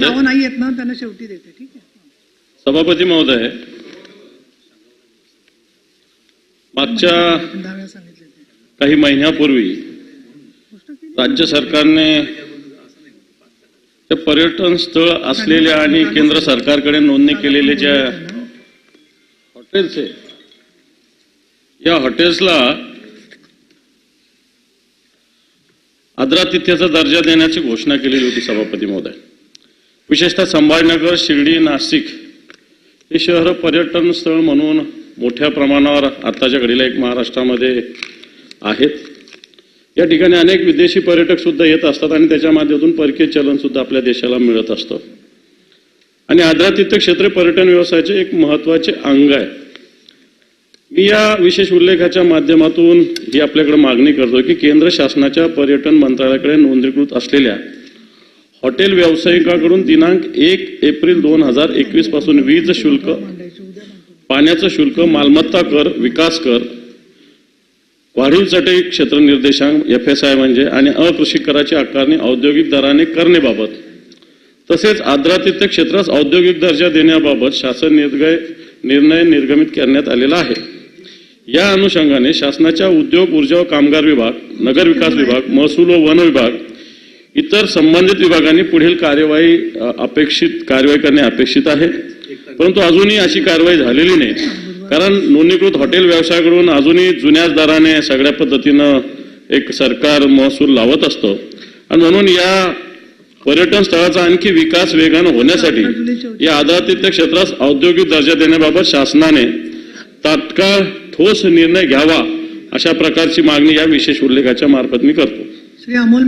नावं नाही येत ना त्यांना शेवटी देते ठीक आहे. सभापती महोदय मागच्या आपण दहा वेळा सांगितले ते. काही महिन्यापूर्वी गोष्ट केली. राज्य सरकारने ते पर्यटन स्थळ असलेल्या आणि केंद्र सरकारकडे नोंदणी केलेले ज्या हॉटेल्स आहे या हॉटेल्सला आदरातिथ्याचा दर्जा देण्याची घोषणा केलेली होती सभापती महोदय. विशेषतः संभाजीनगर शिर्डी नाशिक हे शहर पर्यटन स्थळ म्हणून मोठ्या प्रमाणावर आताच्या घडीला एक महाराष्ट्रामध्ये आहेत. या ठिकाणी अनेक विदेशी पर्यटक सुद्धा येत असतात आणि त्याच्या माध्यमातून परकीय चलन सुद्धा आपल्या देशाला मिळत असतं. आणि आदरातिथ्य क्षेत्र पर्यटन व्यवसायाचे एक महत्त्वाचे अंग आहे. मी या विशेष उल्लेखाच्या माध्यमातून ही आपल्याकडे मागणी करतो की केंद्र शासनाच्या पर्यटन मंत्रालयाकडे नोंदणीकृत असलेल्या हॉटेल व्यावसायिकाकडून दिनांक एक एप्रिल दोन हजार एकवीसपासून वीज शुल्क पाण्याचं शुल्क मालमत्ता कर विकास कर वाढीव चटई क्षेत्र निर्देशांक एफ एस आय म्हणजे आणि अकृषी कराची आकारणी औद्योगिक दराने करण्याबाबत. तसेच आद्रातिथ्य क्षेत्रास औद्योगिक दर्जा देण्याबाबत शासन निर्गय निर्णय निर्गमित करण्यात आलेला आहे. या अनुषंगाने शासनाच्या उद्योग ऊर्जा व कामगार विभाग नगर विकास विभाग महसूल व वन विभाग इतर संबंधित विभागांनी पुढील कार्यवाही अपेक्षित कारवाई करणे अपेक्षित आहे. परंतु अजूनही अशी कारवाई झालेली नाही. कारण नोंदणीकृत हॉटेल व्यवसायाकडून अजूनही जुन्याच दराने सगळ्या पद्धतीनं एक सरकार महसूल लावत असतं. आणि म्हणून या पर्यटन स्थळाचा आणखी विकास वेगानं होण्यासाठी या आदरातिथ्य क्षेत्रास औद्योगिक दर्जा देण्याबाबत शासनाने तात्काळ ठोस निर्णय घ्यावा अशा प्रकारची मागणी या विशेष उल्लेखाच्या मार्फत मी करतो. श्री अमोल